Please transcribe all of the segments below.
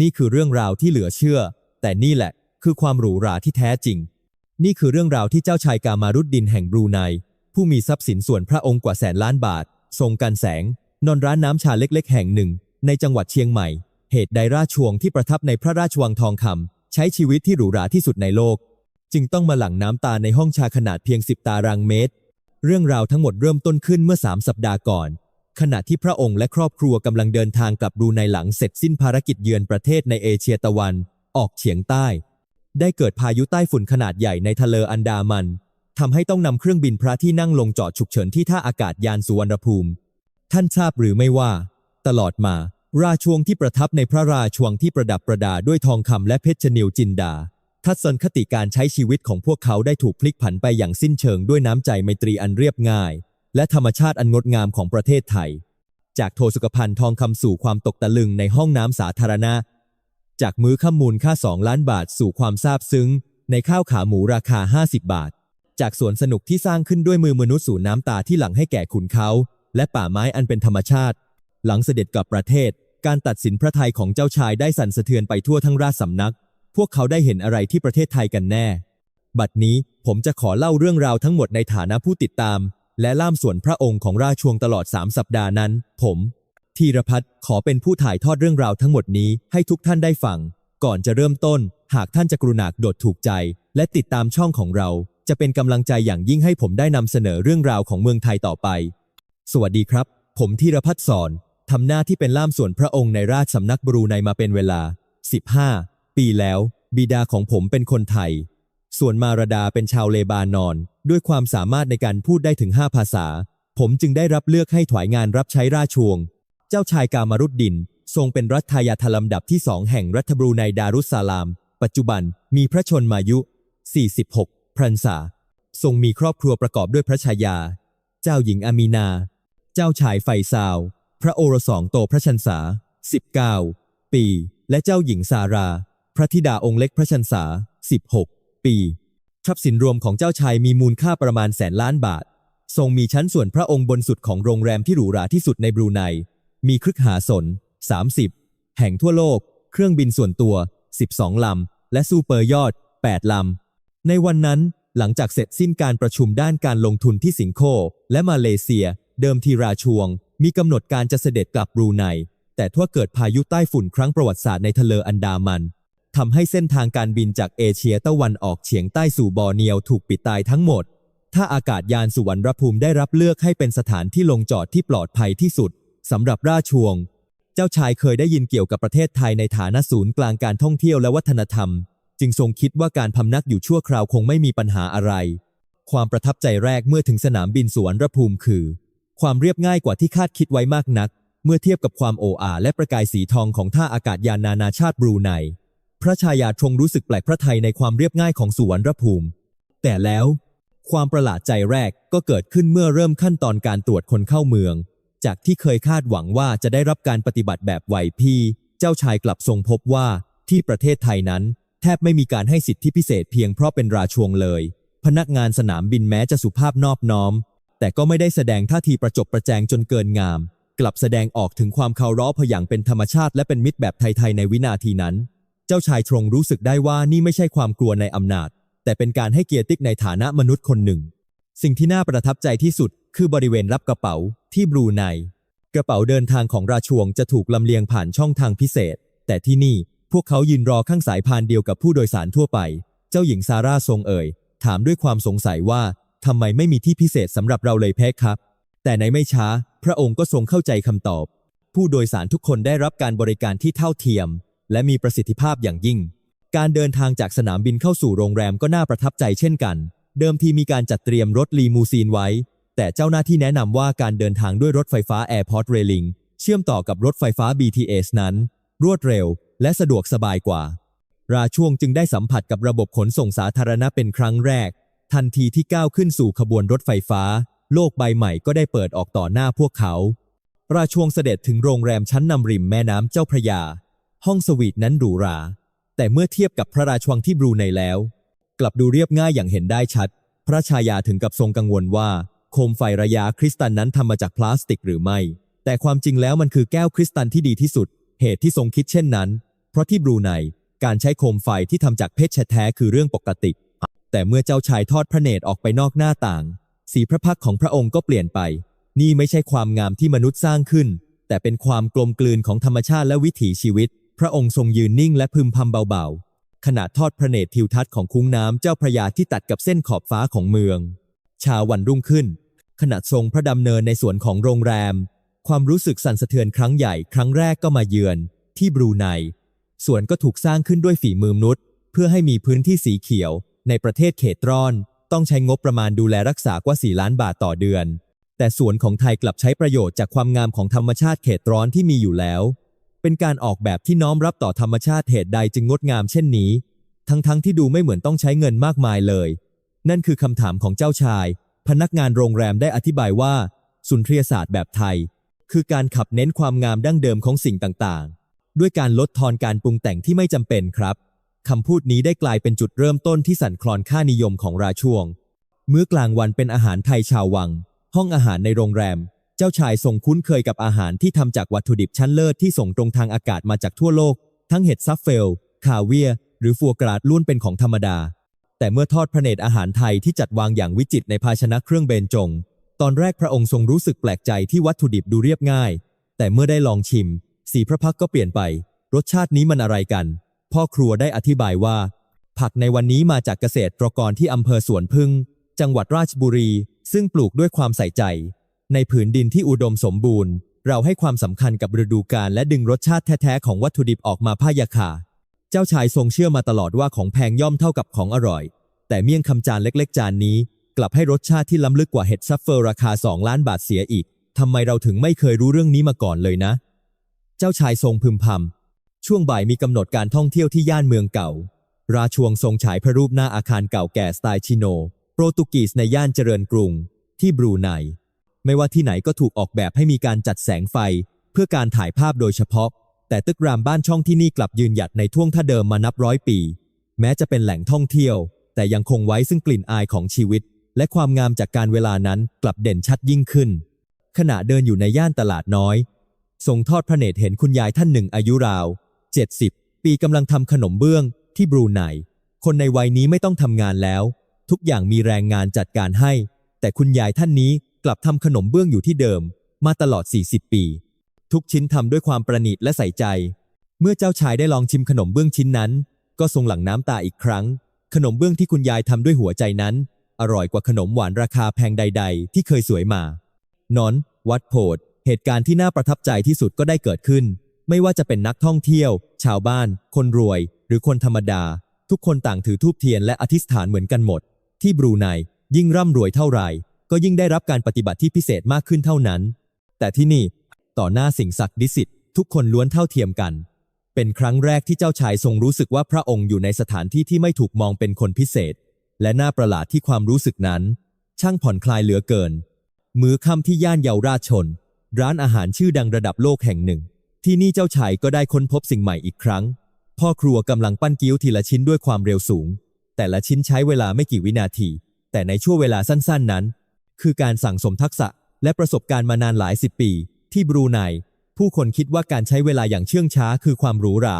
นี่คือเรื่องราวที่เหลือเชื่อ แต่นี่แหละ คือความหรูหราที่แท้จริง นี่คือเรื่องราวที่เจ้าชายกามารุดดินแห่งบรูไน ผู้มีทรัพย์สินส่วนพระองค์กว่าแสนล้านบาท ทรงกันแสง นอนร้านน้ำชาเล็กๆ แห่งหนึ่ง ในจังหวัดเชียงใหม่ เหตุใดราชวงศ์ที่ประทับในพระราชวังทองคำใช้ชีวิตที่หรูหราที่สุดในโลก จึงต้องมาหลั่งน้ำตาในห้องชาขนาดเพียง10ตารางเมตร เรื่องราวทั้งหมดเริ่มต้นขึ้นเมื่อ3สัปดาห์ก่อน ขณะที่พระองค์และครอบครัวกำลังเดินทางกลับบรูไนหลังเสร็จสิ้นภารกิจเยือนประเทศในเอเชียตะวัน ออกเฉียงใต้ ได้เกิดพายุใต้ฝุ่นขนาดใหญ่ในทะเลอันดามันทำให้ต้องนำเครื่องบินพระที่นั่งลงจอดฉุกเฉินที่ท่าอากาศยานสุวรรณภูมิ ท่านทราบหรือไม่ว่า ตลอดมา ราชวงศ์ที่ประทับในพระราชวังที่ประดับประดาด้วยทองคำและเพชรนิวจินดา ทัศนคติการใช้ชีวิตของพวกเขาได้ถูกพลิกผันไปอย่างสิ้นเชิงด้วยน้ำใจไมตรีอันเรียบง่าย และธรรมชาติอันงดงามของประเทศไทย จากโทสุขภัณฑ์ทองคำสู่ความตกตะลึงในห้องน้ำสาธารณะ จากมื้อข้ามูลค่า 2 ล้านบาทสู่ความซาบซึ้ง ในข้าวขาหมูราคา 50 บาท จากสวนสนุกที่สร้างขึ้นด้วยมือมนุษย์สู่น้ำตาที่หลั่งให้แก่ขุนเขา และป่าไม้อันเป็นธรรมชาติ หลังเสด็จกลับประเทศ การตัดสินพระทัยของเจ้าชายได้สั่นสะเทือนไปทั่วทั้งราชสำนัก พวกเขาได้เห็นอะไรที่ประเทศไทยกันแน่ บัดนี้ผมจะขอเล่าเรื่องราวทั้งหมดในฐานะผู้ติดตาม และล่ามส่วนพระองค์ของราชวงศ์ตลอด 3 สัปดาห์นั้น ผมธีรพัฒน์ขอเป็นผู้ถ่ายทอดเรื่องราวทั้งหมดนี้ให้ทุกท่านได้ฟัง ก่อนจะเริ่มต้น หากท่านจะกรุณากดถูกใจ และติดตามช่องของเรา จะเป็นกำลังใจอย่างยิ่งให้ผมได้นำเสนอเรื่องราวของเมืองไทยต่อไป สวัสดีครับ ผมธีรพัฒน์สอนทำหน้าที่เป็นล่ามส่วนพระองค์ในราชสำนักบรูไนมาเป็นเวลา 15 ปีแล้ว บิดาของผมเป็นคนไทย ส่วนมารดาเป็นชาวเลบานอน ด้วยความสามารถในการพูดได้ถึง 5 ภาษา ผมจึงได้รับเลือกให้ถวายงานรับใช้ราชวงศ์เจ้าชายกามรุดดิน ทรงเป็นรัฐทายาทลำดับที่สองแห่งรัฐบรูไนดารุสซาลาม ปัจจุบันมีพระชนมายุ 46 พรรษา ทรงมีครอบครัวประกอบด้วยพระชายา เจ้าหญิงอามีนา เจ้าชายไฟซาว พระโอรสองโตพระชันษา 19 ปี และเจ้าหญิงซารา พระธิดาองค์เล็กพระชันษา 16 ปี ทรัพย์สินรวมของเจ้าชายมีมูลค่าประมาณแสนล้านบาท ทรงมีชั้นส่วนพระองค์บนสุดของโรงแรมที่หรูหราที่สุดในบรูไน มีครึกหาสน 30 แห่งทั่วโลก เครื่องบินส่วนตัว 12 ลำ และซูเปอร์ยอด 8 ลำ ในวันนั้นหลังจากเสร็จสิ้นการประชุมด้านการลงทุนที่สิงคโปร์และมาเลเซีย เดิมทีราชวง มีกำหนดการจะเสด็จกลับบรูไน แต่ทั่วเกิดพายุใต้ฝุ่นครั้งประวัติศาสตร์ในทะเลอันดามัน ทำให้เส้นทางการบินจากเอเชียตะวันออกเฉียงใต้สู่บอร์เนียวถูกปิดตายทั้งหมด ถ้าอากาศยานสุวรรณภูมิได้รับเลือกให้เป็นสถานที่ลงจอดที่ปลอดภัยที่สุดสำหรับราชวงศ์เจ้าชายเคยได้ยินเกี่ยวกับประเทศไทยในฐานะศูนย์กลางการท่องเที่ยวและวัฒนธรรม จึงทรงคิดว่าการพำนักอยู่ชั่วคราวคงไม่มีปัญหาอะไร ความประทับใจแรกเมื่อถึงสนามบินสุวรรณภูมิคือ ความเรียบง่ายกว่าที่คาดคิดไว้มากนัก เมื่อเทียบกับความโอ้อาและประกายสีทองของท่าอากาศยานนานาชาติบรูไน ระชายาทรงรู้สึกแปลกพระทัยในความเรียบง่ายของสุวรรณภูมิ แต่แล้ว ความประหลาดใจแรกก็เกิดขึ้นเมื่อเริ่มขั้นตอนการตรวจคนเข้าเมือง จากที่เคยคาดหวังว่าจะได้รับการปฏิบัติแบบไหวพรีเจ้าชายกลับทรงพบว่าที่ประเทศไทยนั้น แทบไม่มีการให้สิทธิพิเศษเพียงเพราะเป็นราชวงศ์เลย พนักงานสนามบินแม้จะสุภาพนอบน้อม แต่ก็ไม่ได้แสดงท่าทีประจบประแจงจนเกินงาม กลับแสดงออกถึงความเคารพอย่างเป็นธรรมชาติและเป็นมิตรแบบไทยๆในวินาทีนั้น เจ้าชายทรงรู้สึกได้ว่านี่ไม่ใช่ความกลัวในอำนาจ แต่เป็นการให้เกียรติในฐานะมนุษย์คนหนึ่ง สิ่งที่น่าประทับใจที่สุด คือบริเวณรับกระเป๋าที่บรูไนกระเป๋าเดินทางของราชวงศ์จะถูกลำเลียงผ่านช่องทางพิเศษ แต่ที่นี่พวกเขายืนรอข้างสายพานเดียวกับผู้โดยสารทั่วไป เจ้าหญิงซาร่าทรงเอ่ย ถามด้วยความสงสัยว่าทำไมไม่มีที่พิเศษสำหรับเราเลยเพคครับ แต่ในไม่ช้า พระองค์ก็ทรงเข้าใจคำตอบ ผู้โดยสารทุกคนได้รับการบริการที่เท่าเทียม และมีประสิทธิภาพอย่างยิ่ง การเดินทางจากสนามบินเข้าสู่โรงแรมก็น่าประทับใจเช่นกัน เดิมทีมีการจัดเตรียมรถลีมูซีนไว้ แต่เจ้าหน้าที่แนะนำว่าการเดินทางด้วยรถไฟฟ้า Airport Railing เชื่อมต่อกับรถไฟฟ้า BTS นั้น รวดเร็ว และสะดวกสบายกว่า ราช่วงจึงได้สัมผัสกับระบบขนส่งสาธารณะเป็นครั้งแรก ทันทีที่ก้าวขึ้นสู่ขบวนรถไฟฟ้า โลกใบใหม่ก็ได้เปิดออกต่อหน้าพวกเขา ราช่วงเสด็จถึงโรงแรมชั้นนำริมแม่น้ำเจ้าพระยา ห้องสวีทนั้นหรูหรา แต่เมื่อเทียบกับพระราชวังที่บรูไนแล้ว กลับดูเรียบง่ายอย่างเห็นได้ชัด พระชายาถึงกับทรงกังวลว่า โคมไฟระยะคริสตัลนั้นทำมาจากพลาสติกหรือไม่ แต่ความจริงแล้วมันคือแก้วคริสตัลที่ดีที่สุด เหตุที่ทรงคิดเช่นนั้น เพราะที่บรูไนการใช้โคมไฟที่ทำจากเพชรแท้คือเรื่องปกติ แต่เมื่อเจ้าชายทอดพระเนตรออกไปนอกหน้าต่าง สีพระพักของพระองค์ก็เปลี่ยนไป นี่ไม่ใช่ความงามที่มนุษย์สร้างขึ้น แต่เป็นความกลมกลืนของธรรมชาติและวิถีชีวิต พระองค์ทรงยืนนิ่งและพึมพำเบาๆ ขณะทอดพระเนตรทิวทัศน์ของคุ้งน้ำเจ้าพระยาที่ตัดกับเส้นขอบฟ้าของเมือง ชาวันรุ่งขึ้น ขณะทรงพระดำเนินในสวนของโรงแรม ความรู้สึกสั่นสะเทือนครั้งใหญ่ครั้งแรกก็มาเยือน ที่บรูไนสวนก็ถูกสร้างขึ้นด้วยฝีมือมนุษย์ เพื่อให้มีพื้นที่สีเขียว ในประเทศเขตร้อน ต้องใช้งบประมาณดูแลรักษากว่า 4 ล้านบาทต่อเดือน แต่สวนของไทยกลับใช้ประโยชน์จากความงามของธรรมชาติเขตร้อนที่มีอยู่แล้ว เป็นการออกแบบที่น้อมรับต่อธรรมชาติเหตุใดจึงงดงามเช่นนี้ ทั้งๆทที่ดูไม่เหมือนต้องใช้เงินมากมายเลย นั่นคือคำถามของเจ้าชาย พนักงานโรงแรมได้อธิบายว่า สุนทรียศาสตร์แบบไทย คือการขับเน้นความงามดั้งเดิมของสิ่งต่างๆ ด้วยการลดทอนการปรุงแต่งที่ไม่จำเป็นครับคำพูดนี้ได้กลายเป็นจุดเริ่มต้นที่สั่นคลอนค่านิยมของราช่วง มื้อกลางวันเป็นอาหารไทยชาววัง ห้องอาหารในโรงแรม เจ้าชายทรงคุ้นเคยกับอาหารที่ทำจากวัตถุดิบชั้นเลิศที่ส่งตรงทางอากาศมาจากทั่วโลก ทั้งเห็ดซัฟเฟล คาเวีย หรือฟัวกราดล้วนเป็นของธรรมดา แต่เมื่อทอดพระเนตรอาหารไทยที่จัดวางอย่างวิจิตรในภาชนะเครื่องเบญจง ตอนแรกพระองค์ทรงรู้สึกแปลกใจที่วัตถุดิบดูเรียบง่าย แต่เมื่อได้ลองชิม สีพระพักก็เปลี่ยนไป รสชาตินี้มันอะไรกัน พ่อครัวได้อธิบายว่า ผักในวันนี้มาจากเกษตรกรที่อำเภอสวนพึ่ง จังหวัดราชบุรี ซึ่งปลูกด้วยความใส่ใจ ในผืนดินที่อุดมสมบูรณ์ เราให้ความสำคัญกับฤดูกาลและดึงรสชาติแท้ ๆ ของวัตถุดิบออกมาพ่ายาคาเจ้าชายทรงเชื่อมาตลอดว่าของแพงย่อมเท่ากับของอร่อย แต่เมี่ยงคำจานเล็ก ๆ จานนี้ กลับให้รสชาติที่ล้ำลึกกว่าเห็ดซัฟเฟอร์ราคา 2 ล้านบาทเสียอีกทำไมเราถึงไม่เคยรู้เรื่องนี้มาก่อนเลยนะ เจ้าชายทรงพึมพำช่วงบ่ายมีกำหนดการท่องเที่ยวที่ย่านเมืองเก่า ราชวงศ์ทรงฉายพระรูปหน้าอาคารเก่าแก่สไตล์ชิโน โปรตุกีสในย่านเจริญกรุง ที่บรูไน ไม่ว่าที่ไหนก็ถูกออกแบบให้มีการจัดแสงไฟ เพื่อการถ่ายภาพโดยเฉพาะ แต่ตึกรามบ้านช่องที่นี่กลับยืนหยัดในท่วงท่าเดิมมานับร้อยปี แม้จะเป็นแหล่งท่องเที่ยว แต่ยังคงไว้ซึ่งกลิ่นอายของชีวิต และความงามจากการเวลานั้นกลับเด่นชัดยิ่งขึ้น ขณะเดินอยู่ในย่านตลาดน้อยทรงทอดพระเนตรเห็นคุณยายท่านหนึ่งอายุราว 70 ปีกำลังทำขนมเบื้องที่บรูไนคนในวัยนี้ไม่ต้องทำงานแล้ว ทุกอย่างมีแรงงานจัดการให้ แต่คุณยายท่านนี้ กลับทำขนมเบื้องอยู่ที่เดิม มาตลอด 40 ปี ทุกชิ้นทำด้วยความประณีตและใส่ใจ เมื่อเจ้าชายได้ลองชิมขนมเบื้องชิ้นนั้น ก็ทรงหลั่งน้ำตาอีกครั้ง ขนมเบื้องที่คุณยายทำด้วยหัวใจนั้น อร่อยกว่าขนมหวานราคาแพงใด ๆ ที่เคยสวยมานอน วัดโพดเหตุการณ์ที่น่าประทับใจที่สุดก็ได้เกิดขึ้น ไม่ว่าจะเป็นนักท่องเที่ยว ชาวบ้าน คนรวย หรือคนธรรมดา ทุกคนต่างถือทูบเทียนและอธิษฐานเหมือนกันหมด ที่บรูไนยิ่งร่ำรวยเท่าไหร่ ก็ยิ่งได้รับการปฏิบัติที่พิเศษมากขึ้นเท่านั้น แต่ที่นี่ ต่อหน้าสิ่งศักดิ์สิทธิ์ทุกคนล้วนเท่าเทียมกัน เป็นครั้งแรกที่เจ้าชายทรงรู้สึกว่าพระองค์อยู่ในสถานที่ที่ไม่ถูกมองเป็นคนพิเศษ และน่าประหลาดที่ความรู้สึกนั้น ช่างผ่อนคลายเหลือเกิน มื้อค่ำที่ย่านเยาวราชชน ร้านอาหารชื่อดังระดับโลกแห่งหนึ่ง ที่นี่เจ้าชายก็ได้ค้นพบสิ่งใหม่อีกครั้ง พ่อครัวกำลังปั้นกิ้วทีละชิ้นด้วยความเร็วสูง แต่ละชิ้นใช้เวลาไม่กี่วินาที แต่ในช่วงเวลาสั้น ๆ นั้น คือการสั่งสมทักษะและประสบการณ์มานานหลายสิบปี ที่บรูไนผู้คนคิดว่าการใช้เวลาอย่างเชื่องช้าคือความหรูหรา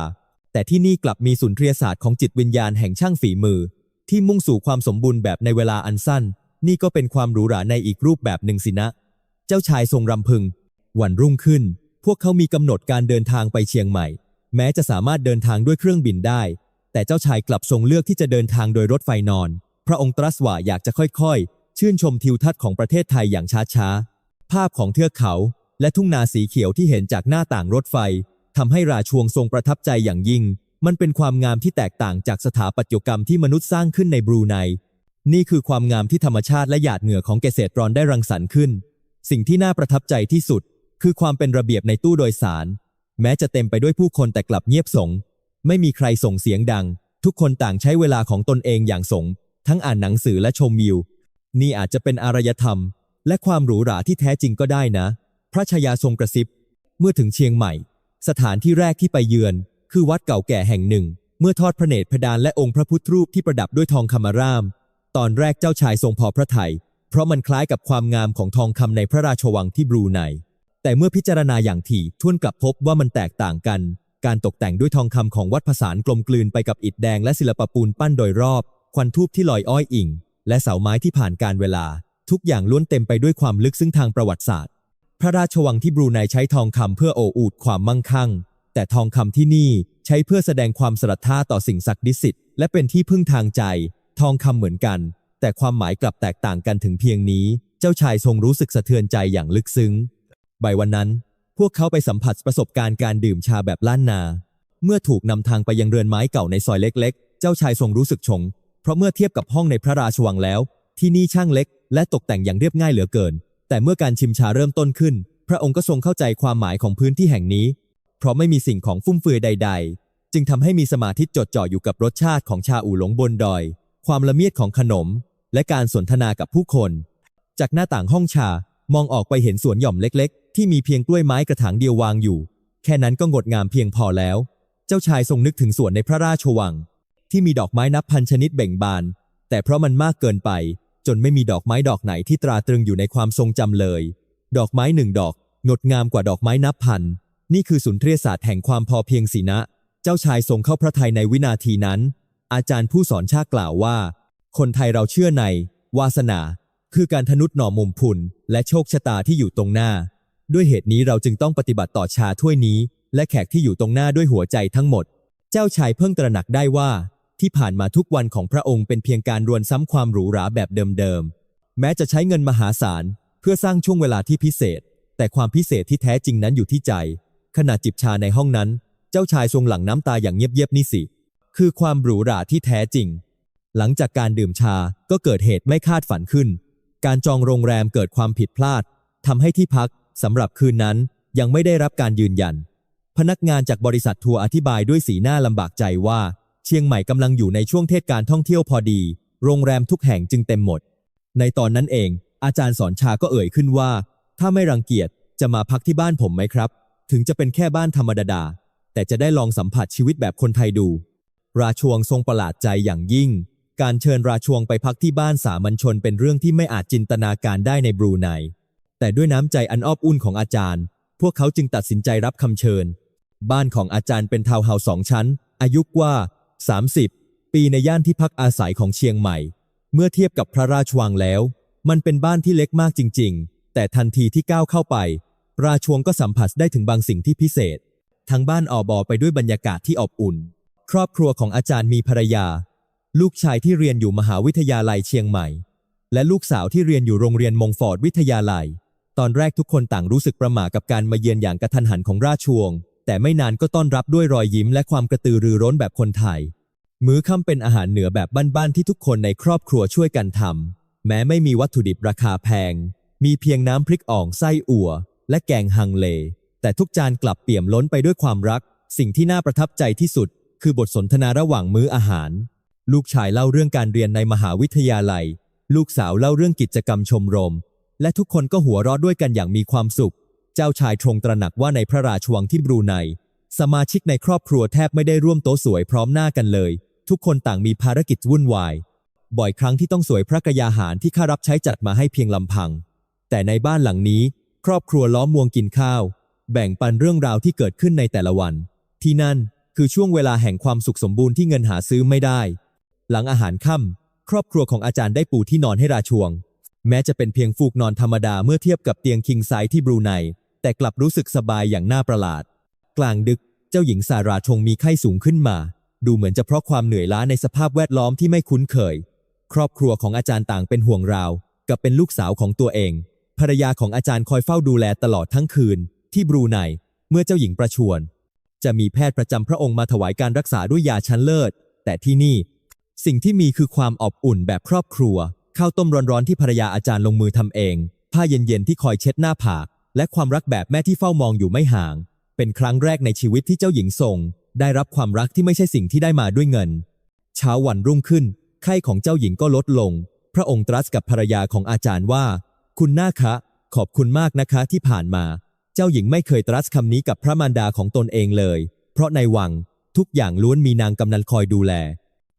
แต่ที่นี่กลับมีสุนทรียศาสตร์ของจิตวิญญาณแห่งช่างฝีมือ ที่มุ่งสู่ความสมบูรณ์แบบในเวลาอันสั้น นี่ก็เป็นความหรูหราในอีกรูปแบบหนึ่งสินะ เจ้าชายทรงรำพึง วันรุ่งขึ้น พวกเขามีกำหนดการเดินทางไปเชียงใหม่ แม้จะสามารถเดินทางด้วยเครื่องบินได้ แต่เจ้าชายกลับทรงเลือกที่จะเดินทางโดยรถไฟนอน พระองค์ตรัสว่าอยากจะค่อยๆ ชื่นชมทิวทัศน์ของประเทศไทยอย่างช้าๆ ภาพของเทือกเขา และทุ่งนาสีเขียวที่เห็นจากหน้าต่างรถไฟทำให้ราชวงทรงประทับใจอย่างยิ่ง มันเป็นความงามที่แตกต่างจากสถาปัตยกรรมที่มนุษย์สร้างขึ้นในบรูไน นี่คือความงามที่ธรรมชาติและหยาดเหงื่อของเกษตรกรได้รังสรรค์ขึ้น สิ่งที่น่าประทับใจที่สุด คือความเป็นระเบียบในตู้โดยสาร แม้จะเต็มไปด้วยผู้คนแต่กลับเงียบสง ไม่มีใครส่งเสียงดัง ทุกคนต่างใช้เวลาของตนเองอย่างสง ทั้งอ่านหนังสือและชมวิว นี่อาจจะเป็นอารยธรรม และความหรูหราที่แท้จริงก็ได้นะ พระชายาทรงกระซิบ เมื่อถึงเชียงใหม่ สถานที่แรกที่ไปเยือน คือวัดเก่าแก่แห่งหนึ่ง เมื่อทอดพระเนตรพดานและองค์พระพุทธรูปที่ประดับด้วยทองคำราม ตอนแรกเจ้าชายทรงพอพระทยัยเพราะมันคล้ายกับความงามของทองคำในพระราชวังที่บรูไนแต่เมื่อพิจารณาอย่างถี่ท่วนกลับพบว่ามันแตกต่างกัน การตกแต่งด้วยทองคำของวัดผสานกลมกลืนไปกับอิฐแดงและศิลปปูนปั้นโดยรอบ ควันทูบที่ลอยอ้อยอิง และเสาไม้ที่ผ่านการเวลา ทุกอย่างล้วนเต็มไปด้วยความลึกซึ้งทางประวัติศาสตร์ พระราชวังที่บรูไนใช้ทองคำเพื่อโอ้อูดความมั่งคั่ง แต่ทองคำที่นี่ใช้เพื่อแสดงความศรัทธาต่อสิ่งศักดิ์สิทธิ์และเป็นที่พึ่งทางใจ ทองคำเหมือนกัน แต่ความหมายกลับแตกต่างกันถึงเพียงนี้ เจ้าชายทรงรู้สึกสะเทือนใจอย่างลึกซึ้งบ่ายวันนั้น พวกเขาไปสัมผัสประสบการณ์การดื่มชาแบบล้านนา เมื่อถูกนำทางไปยังเรือนไม้เก่าในซอยเล็ก ๆ เจ้าชายทรงรู้สึกชง เพราะเมื่อเทียบกับห้องในพระราชวังแล้ว ที่นี่ช่างเล็ก และตกแต่งอย่างเรียบง่ายเหลือเกิน แต่เมื่อการชิมชาเริ่มต้นขึ้น พระองค์ก็ทรงเข้าใจความหมายของพื้นที่แห่งนี้ เพราะไม่มีสิ่งของฟุ่มเฟือยใด ๆ จึงทำให้มีสมาธิจดจ่ออยู่กับรสชาติของชาอู่หลงบนดอย ความละเมียดของขนม และการสนทนากับผู้คน จากหน้าต่างห้องชามองออกไปเห็นสวนหย่อมเล็ก ๆ ที่มีเพียงกล้วยไม้กระถางเดียววางอยู่ แค่นั้นก็งดงามเพียงพอแล้ว เจ้าชายทรงนึกถึงสวนในพระราชวัง ที่มีดอกไม้นับพันชนิดเบ่งบาน แต่เพราะมันมากเกินไป จนไม่มีดอกไม้ดอกไหนที่ตราตรึงอยู่ในความทรงจำเลย ดอกไม้หนึ่งดอก งดงามกว่าดอกไม้นับพัน นี่คือสุนทรียศาสตร์แห่งความพอเพียงสินะ เจ้าชายทรงเข้าพระทัยในวินาทีนั้น อาจารย์ผู้สอนชาติกล่าวว่า คนไทยเราเชื่อใน วาสนา คือการทนุถหน่อมุมพุนและโชคชะตาที่อยู่ตรงหน้า ด้วยเหตุนี้เราจึงต้องปฏิบัติต่อชาถ้วยนี้ และแขกที่อยู่ตรงหน้าด้วยหัวใจทั้งหมด เจ้าชายเพิ่งตระหนักได้ว่า ที่ผ่านมาทุกวันของพระองค์เป็นเพียงการรวนซ้ำความหรูหราแบบเดิมๆ แม้จะใช้เงินมหาศาล เพื่อสร้างช่วงเวลาที่พิเศษ แต่ความพิเศษที่แท้จริงนั้นอยู่ที่ใจ ขณะจิบชาในห้องนั้น เจ้าชายทรงหลั่งน้ำตาอย่างเงียบๆนี่สิ คือความหรูหราที่แท้จริง หลังจากการดื่มชาก็เกิดเหตุไม่คาดฝันขึ้น การจองโรงแรมเกิดความผิดพลาดทำให้ที่พักสำหรับคืนนั้นยังไม่ได้รับการยืนยัน พนักงานจากบริษัททัวร์อธิบายด้วยสีหน้าลำบากใจว่า เชียงใหม่กำลังอยู่ในช่วงเทศกาลท่องเที่ยวพอดี โรงแรมทุกแห่งจึงเต็มหมด ในตอนนั้นเอง อาจารย์สอนชาก็เอ่ยขึ้นว่า ถ้าไม่รังเกียจจะมาพักที่บ้านผมไหมครับ ถึงจะเป็นแค่บ้านธรรมดา แต่จะได้ลองสัมผัสชีวิตแบบคนไทยดู ราชวงทรงประหลาดใจอย่างยิ่ง การเชิญราชวงไปพักที่บ้านสามัญชนเป็นเรื่องที่ไม่อาจจินตนาการได้ในบรูไนแต่ด้วยน้ำใจอันอ้อบอุ่นของอาจารย์ พวกเขาจึงตัดสินใจรับคำเชิญ บ้านของอาจารย์เป็นทาวน์เฮาส์สองชั้น อายุกว่า 30 ปีในย่านที่พักอาศัยของเชียงใหม่ เมื่อเทียบกับพระราชวังแล้ว มันเป็นบ้านที่เล็กมากจริง ๆ แต่ทันทีที่ก้าวเข้าไป ราชวงก็สัมผัสได้ถึงบางสิ่งที่พิเศษ ทั้งบ้านออบอไปด้วยบรรยากาศที่อบอุ่น ครอบครัวของอาจารย์มีภรรยา ลูกชายที่เรียนอยู่มหาวิทยาลัยเชียงใหม่ และลูกสาวที่เรียนอยู่โรงเรียนมงฟอร์ดวิทยาลัย ตอนแรกทุกคนต่างรู้สึกประหม่ากับการมาเยือนอย่างกระทันหันของราชวงศ์ แต่ไม่นานก็ต้อนรับด้วยรอยยิ้มและความกระตือรือร้นแบบคนไทย มื้อค่ำเป็นอาหารเหนือแบบบ้านๆที่ทุกคนในครอบครัวช่วยกันทำแม้ไม่มีวัตถุดิบราคาแพง มีเพียงน้ำพริกอ่องไส้อั่ว และแกงฮังเล แต่ทุกจานกลับเปี่ยมล้นไปด้วยความรัก สิ่งที่น่าประทับใจที่สุด คือบทสนทนาระหว่างมื้ออาหาร ลูกชายเล่าเรื่องการเรียนในมหาวิทยาลัย ลูกสาวเล่าเรื่องกิจกรรมชมรม และทุกคนก็หัวเราะด้วยกันอย่างมีความสุข เจ้าชายทรงตระหนักว่าในพระราชวังที่บรูไน สมาชิกในครอบครัวแทบไม่ได้ร่วมโต๊ะสวยพร้อมหน้ากันเลย ทุกคนต่างมีภารกิจวุ่นวาย บ่อยครั้งที่ต้องสวยพระกยาหารที่ข้ารับใช้จัดมาให้เพียงลำพัง แต่ในบ้านหลังนี้ ครอบครัวล้อมวงกินข้าว แบ่งปันเรื่องราวที่เกิดขึ้นในแต่ละวัน ที่นั่นคือช่วงเวลาแห่งความสุขสมบูรณ์ที่เงินหาซื้อไม่ได้ หลังอาหารค่ำครอบครัวของอาจารย์ได้ปูที่นอนให้ราชวง แม้จะเป็นเพียงฟูกนอนธรรมดาเมื่อเทียบกับเตียงคิงไซที่บรูไน แต่กลับรู้สึกสบายอย่างน่าประหลาด กลางดึกเจ้าหญิงซาราชงมีไข้สูงขึ้นมา ดูเหมือนจะเพราะความเหนื่อยล้าในสภาพแวดล้อมที่ไม่คุ้นเคย ครอบครัวของอาจารย์ต่างเป็นห่วงราว กับเป็นลูกสาวของตัวเอง ภรรยาของอาจารย์คอยเฝ้าดูแลตลอดทั้งคืน ที่บรูไนเมื่อเจ้าหญิงประชวรจะมีแพทย์ประจำพระองค์มาถวายการรักษาด้วยยาชั้นเลิศ แต่ที่นี่ สิ่งที่มีคือความอบอุ่นแบบครอบครัวข้าวต้มร้อนๆที่ภรรยาอาจารย์ลงมือทำเอง ผ้าเย็นๆที่คอยเช็ดหน้าผาก และความรักแบบแม่ที่เฝ้ามองอยู่ไม่ห่าง เป็นครั้งแรกในชีวิตที่เจ้าหญิงทรง ได้รับความรักที่ไม่ใช่สิ่งที่ได้มาด้วยเงิน เช้าวันรุ่งขึ้น ไข้ของเจ้าหญิงก็ลดลง พระองค์ตรัสกับภรรยาของอาจารย์ว่า คุณนาคะ ขอบคุณมากนะคะที่ผ่านมา เจ้าหญิงไม่เคยตรัสคำนี้กับพระมารดาของตนเองเลย เพราะในวังทุกอย่างล้วนมีนางกำนันคอยดูแล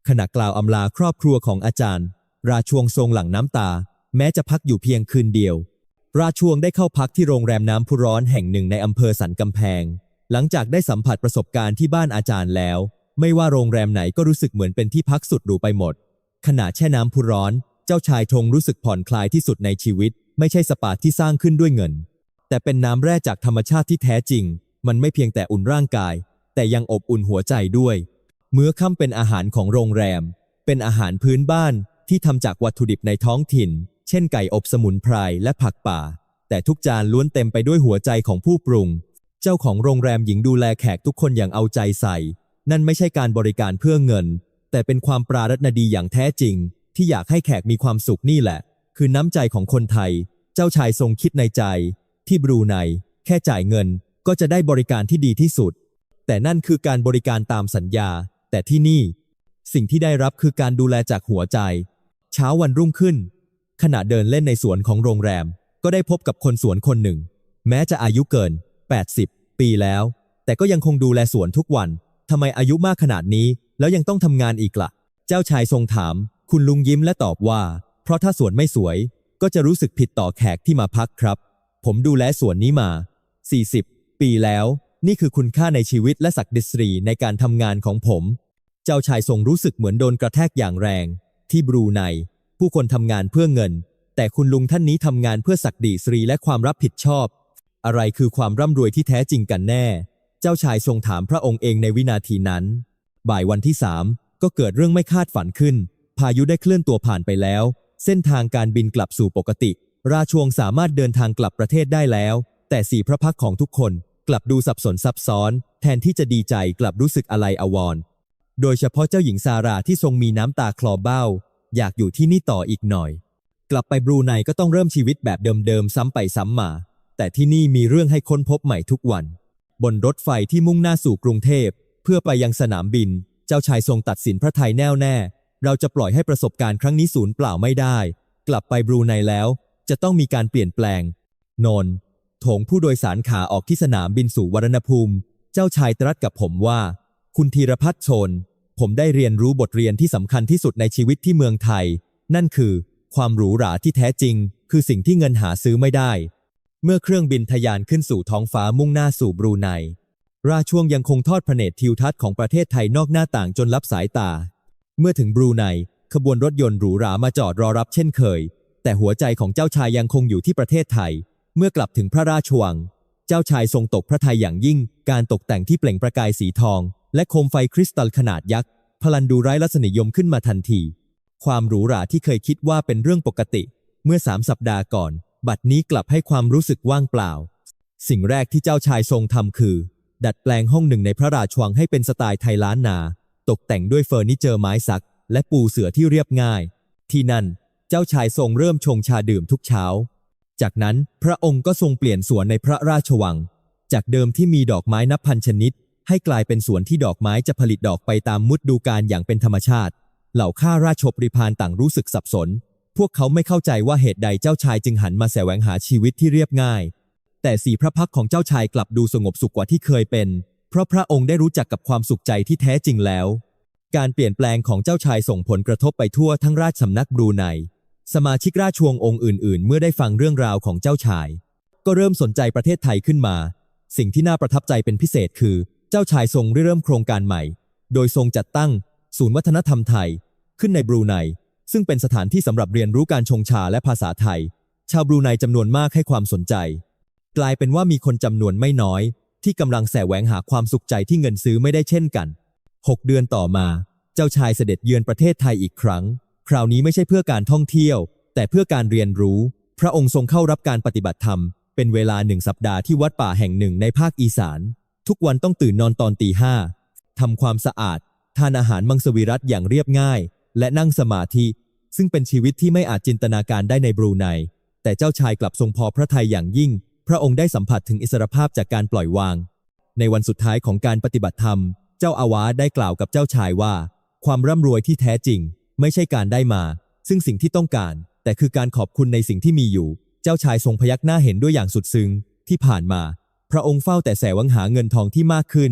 ขณะกล่าวอำลาครอบครัวของอาจารย์ ราชวงทรงหลั่งน้ำตา แม้จะพักอยู่เพียงคืนเดียว ราชวงได้เข้าพักที่โรงแรมน้ำพุร้อนแห่งหนึ่งในอำเภอสันกำแพง หลังจากได้สัมผัสประสบการณ์ที่บ้านอาจารย์แล้ว ไม่ว่าโรงแรมไหนก็รู้สึกเหมือนเป็นที่พักสุดหรูไปหมด ขณะแช่น้ำพุร้อน เจ้าชายธงรู้สึกผ่อนคลายที่สุดในชีวิต ไม่ใช่สปาที่สร้างขึ้นด้วยเงิน แต่เป็นน้ำแร่จากธรรมชาติที่แท้จริง มันไม่เพียงแต่อุ่นร่างกาย แต่ยังอบอุ่นหัวใจด้วย เมื้อค่ำเป็นอาหารของโรงแรม เป็นอาหารพื้นบ้านที่ทำจากวัตถุดิบในท้องถิ่น เช่นไก่อบสมุนไพรและผักป่า แต่ทุกจานล้วนเต็มไปด้วยหัวใจของผู้ปรุง เจ้าของโรงแรมหญิงดูแลแขกทุกคนอย่างเอาใจใส่ นั่นไม่ใช่การบริการเพื่อเงิน แต่เป็นความปรารถนาดีอย่างแท้จริง ที่อยากให้แขกมีความสุขนี่แหละ คือน้ำใจของคนไทย เจ้าชายทรงคิดในใจ ที่บรูไนแค่จ่ายเงินก็จะได้บริการที่ดีที่สุด แต่นั่นคือการบริการตามสัญญา แต่ที่นี่ สิ่งที่ได้รับคือการดูแลจากหัวใจ เช้าวันรุ่งขึ้น ขณะเดินเล่นในสวนของโรงแรม ก็ได้พบกับคนสวนคนหนึ่ง แม้จะอายุเกิน 80 ปีแล้ว แต่ก็ยังคงดูแลสวนทุกวันทำไมอายุมากขนาดนี้ แล้วยังต้องทำงานอีกละ่ะ เจ้าชายทรงถาม คุณลุงยิ้มและตอบว่า เพราะถ้าสวนไม่สวย ก็จะรู้สึกผิดต่อแขกที่มาพักครับ ผมดูแลสวนนี้มา 40 ปีแล้ว นี่คือคุณค่าในชีวิตและศักดิศรีในการทำงานของผม เจ้าชายทรงรู้สึกเหมือนโดนกระแทกอย่างแรง ที่บรูไน ผู้คนทำงานเพื่อเงิน แต่คุณลุงท่านนี้ทำงานเพื่อศักดิศรีและความรับผิดชอบ อะไรคือความร่ำรวยที่แท้จริงกันแน่ เจ้าชายทรงถามพระองค์เองในวินาทีนั้น บ่ายวันที่สามก็เกิดเรื่องไม่คาดฝันขึ้น พายุได้เคลื่อนตัวผ่านไปแล้ว เส้นทางการบินกลับสู่ปกติ ราชวงศ์สามารถเดินทางกลับประเทศได้แล้ว แต่สีพระพักของทุกคนกลับดูสับสนซับซ้อน แทนที่จะดีใจกลับรู้สึกอะไรอาวรโดยเฉพาะเจ้าหญิงซาราที่ทรงมีน้ำตาคลอเบ้า อยากอยู่ที่นี่ต่ออีกหน่อย กลับไปบรูไนก็ต้องเริ่มชีวิตแบบเดิมๆซ้ำไปซ้ำมา แต่ที่นี่มีเรื่องให้ค้นพบใหม่ทุกวัน บนรถไฟที่มุ่งหน้าสู่กรุงเทพ เพื่อไปยังสนามบิน เจ้าชายทรงตัดสินพระทัยแน่วแน่ เราจะปล่อยให้ประสบการณ์ครั้งนี้สูญเปล่าไม่ได้ กลับไปบรูไนแล้ว จะต้องมีการเปลี่ยนแปลง นนท์โถงผู้โดยสารขาออกที่สนามบินสู่วรรณภูมิ เจ้าชายตรัสกับผมว่า คุณธีรพัฒน์ชน ผมได้เรียนรู้บทเรียนที่สำคัญที่สุดในชีวิตที่เมืองไทย นั่นคือ ความหรูหราที่แท้จริง คือสิ่งที่เงินหาซื้อไม่ได้ เมื่อเครื่องบินทะยานขึ้นสู่ท้องฟ้ามุ่งหน้าสู่บรูไน ราชวงยังคงทอดพระเนตรทิวทัศน์ของประเทศไทยนอกหน้าต่างจนลับสายตา เมื่อถึงบรูไน ขบวนรถยนต์หรูหรามาจอดรอรับเช่นเคย แต่หัวใจของเจ้าชายยังคงอยู่ที่ประเทศไทย เมื่อกลับถึงพระราชวัง เจ้าชายทรงตกพระทัยอย่างยิ่ง การตกแต่งที่เปล่งประกายสีทอง และโคมไฟคริสตัลขนาดยักษ์พลันดูไร้ลักษณิยมขึ้นมาทันที ความหรูหราที่เคยคิดว่าเป็นเรื่องปกติ เมื่อสามสัปดาห์ก่อน บัดนี้กลับให้ความรู้สึกว่างเปล่า สิ่งแรกที่เจ้าชายทรงทำคือ ดัดแปลงห้องหนึ่งในพระราชวังให้เป็นสไตล์ไทยล้านนา ตกแต่งด้วยเฟอร์นิเจอร์ไม้สัก และปูเสือที่เรียบง่าย ที่นั่นเจ้าชายทรงเริ่มชงชาดื่มทุกเช้า จากนั้นพระองค์ก็ทรงเปลี่ยนสวนในพระราชวัง จากเดิมที่มีดอกไม้นับพันชนิด ให้กลายเป็นสวนที่ดอกไม้จะผลิตดอกไปตามมุดดูการอย่างเป็นธรรมชาติ เหล่าข้าราชบริพารต่างรู้สึกสับสน พวกเขาไม่เข้าใจว่าเหตุใดเจ้าชายจึงหันมาแสวงหาชีวิตที่เรียบง่าย แต่สีพระพักของเจ้าชายกลับดูสงบสุขกว่าที่เคยเป็น เพราะพระองค์ได้รู้จักกับความสุขใจที่แท้จริงแล้ว การเปลี่ยนแปลงของเจ้าชายส่งผลกระทบไปทั่วทั้งราชสำนักบรูไนสมาชิกราชวงศ์องค์อื่น ๆ เมื่อได้ฟังเรื่องราวของเจ้าชาย ก็เริ่มสนใจประเทศไทยขึ้นมา สิ่งที่น่าประทับใจเป็นพิเศษคือ เจ้าชายทรงริเริ่มโครงการใหม่ โดยทรงจัดตั้ง ศูนย์วัฒนธรรมไทย ขึ้นในบรูไน ซึ่งเป็นสถานที่สำหรับเรียนรู้การชงชาและภาษาไทย ชาวบรูไนจำนวนมากให้ความสนใจ กลายเป็นว่ามีคนจำนวนไม่น้อย ที่กำลังแสวงหาความสุขใจที่เงินซื้อไม่ได้เช่นกัน 6 เดือนต่อมา เจ้าชายเสด็จเยือนประเทศไทยอีกครั้ง คราวนี้ไม่ใช่เพื่อการท่องเที่ยว แต่เพื่อการเรียนรู้ พระองค์ทรงเข้ารับการปฏิบัติธรรม เป็นเวลาหนึ่งสัปดาห์ที่วัดป่าแห่งหนึ่งในภาคอีสาน ทุกวันต้องตื่นนอนตอนตีห้าทำความสะอาด ทานอาหารมังสวิรัตอย่างเรียบง่าย และนั่งสมาธิ ซึ่งเป็นชีวิตที่ไม่อาจจินตนาการได้ในบรูไน แต่เจ้าชายกลับทรงพอพระทัยอย่างยิ่ง พระองค์ได้สัมผัสถึงอิสรภาพจากการปล่อยวาง ในวันสุดท้ายของการปฏิบัติธรรม เจ้าอาวาสได้กล่าวกับเจ้าชายว่า ความร่ำรวยที่แท้จริง ไม่ใช่การได้มา ซึ่งสิ่งที่ต้องการ แต่คือการขอบคุณในสิ่งที่มีอยู่ เจ้าชายทรงพยักหน้าเห็นด้วยอย่างสุดซึ้งที่ผ่านมา พระองค์เฝ้าแต่แสวงหาเงินทองที่มากขึ้น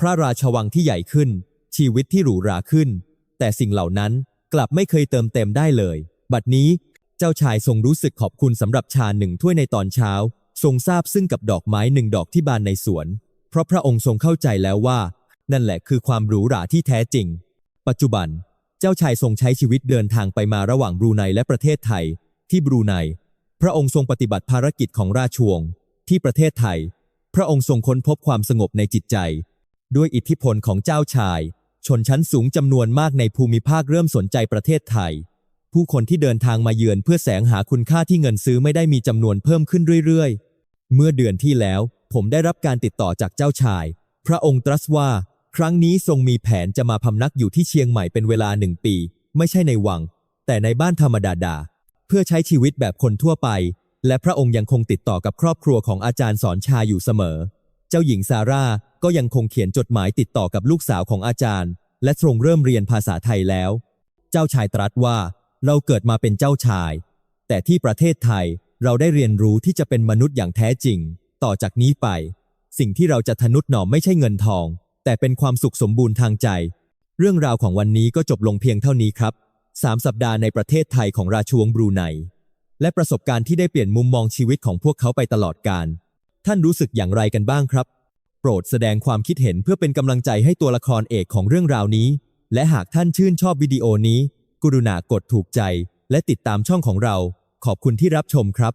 พระราชวังที่ใหญ่ขึ้น ชีวิตที่หรูหราขึ้น แต่สิ่งเหล่านั้นกลับไม่เคยเติมเต็มได้เลย บัดนี้เจ้าชายทรงรู้สึกขอบคุณสำหรับชาหนึ่งถ้วยในตอนเช้า ทรงทราบซึ่งกับดอกไม้หนึ่งดอกที่บานในสวน เพราะพระองค์ทรงเข้าใจแล้วว่า นั่นแหละคือความหรูหราที่แท้จริง ปัจจุบัน เจ้าชายทรงใช้ชีวิตเดินทางไปมาระหว่างบรูไนและประเทศไทย ที่บรูไน พระองค์ทรงปฏิบัติภารกิจของราชวงศ์ที่ประเทศไทย พระองค์ทรงค้นพบความสงบในจิตใจ ด้วยอิทธิพลของเจ้าชาย ชนชั้นสูงจำนวนมากในภูมิภาคเริ่มสนใจประเทศไทย ผู้คนที่เดินทางมาเยือนเพื่อแสวงหาคุณค่าที่เงินซื้อไม่ได้มีจำนวนเพิ่มขึ้นเรื่อยๆ เมื่อเดือนที่แล้ว ผมได้รับการติดต่อจากเจ้าชาย พระองค์ตรัสว่า ครั้งนี้ทรงมีแผนจะมาพำนักอยู่ที่เชียงใหม่เป็นเวลาหนึ่งปี ไม่ใช่ในวัง แต่ในบ้านธรรมดาดาเพื่อใช้ชีวิตแบบคนทั่วไป และพระองค์ยังคงติดต่อกับครอบครัวของอาจารย์สอนชาอยู่เสมอ เจ้าหญิงซาร่าก็ยังคงเขียนจดหมายติดต่อกับลูกสาวของอาจารย์ และทรงเริ่มเรียนภาษาไทยแล้ว เจ้าชายตรัสว่าเราเกิดมาเป็นเจ้าชาย แต่ที่ประเทศไทยเราได้เรียนรู้ที่จะเป็นมนุษย์อย่างแท้จริง ต่อจากนี้ไป สิ่งที่เราจะทนุถนอมไม่ใช่เงินทอง แต่เป็นความสุขสมบูรณ์ทางใจ เรื่องราวของวันนี้ก็จบลงเพียงเท่านี้ครับสามสัปดาห์ในประเทศไทยของราชวงศ์บรูไน และประสบการณ์ที่ได้เปลี่ยนมุมมองชีวิตของพวกเขาไปตลอดการ ท่านรู้สึกอย่างไรกันบ้างครับ โปรดแสดงความคิดเห็นเพื่อเป็นกำลังใจให้ตัวละครเอกของเรื่องราวนี้ และหากท่านชื่นชอบวิดีโอนี้ กรุณากดถูกใจ และติดตามช่องของเรา ขอบคุณที่รับชมครับ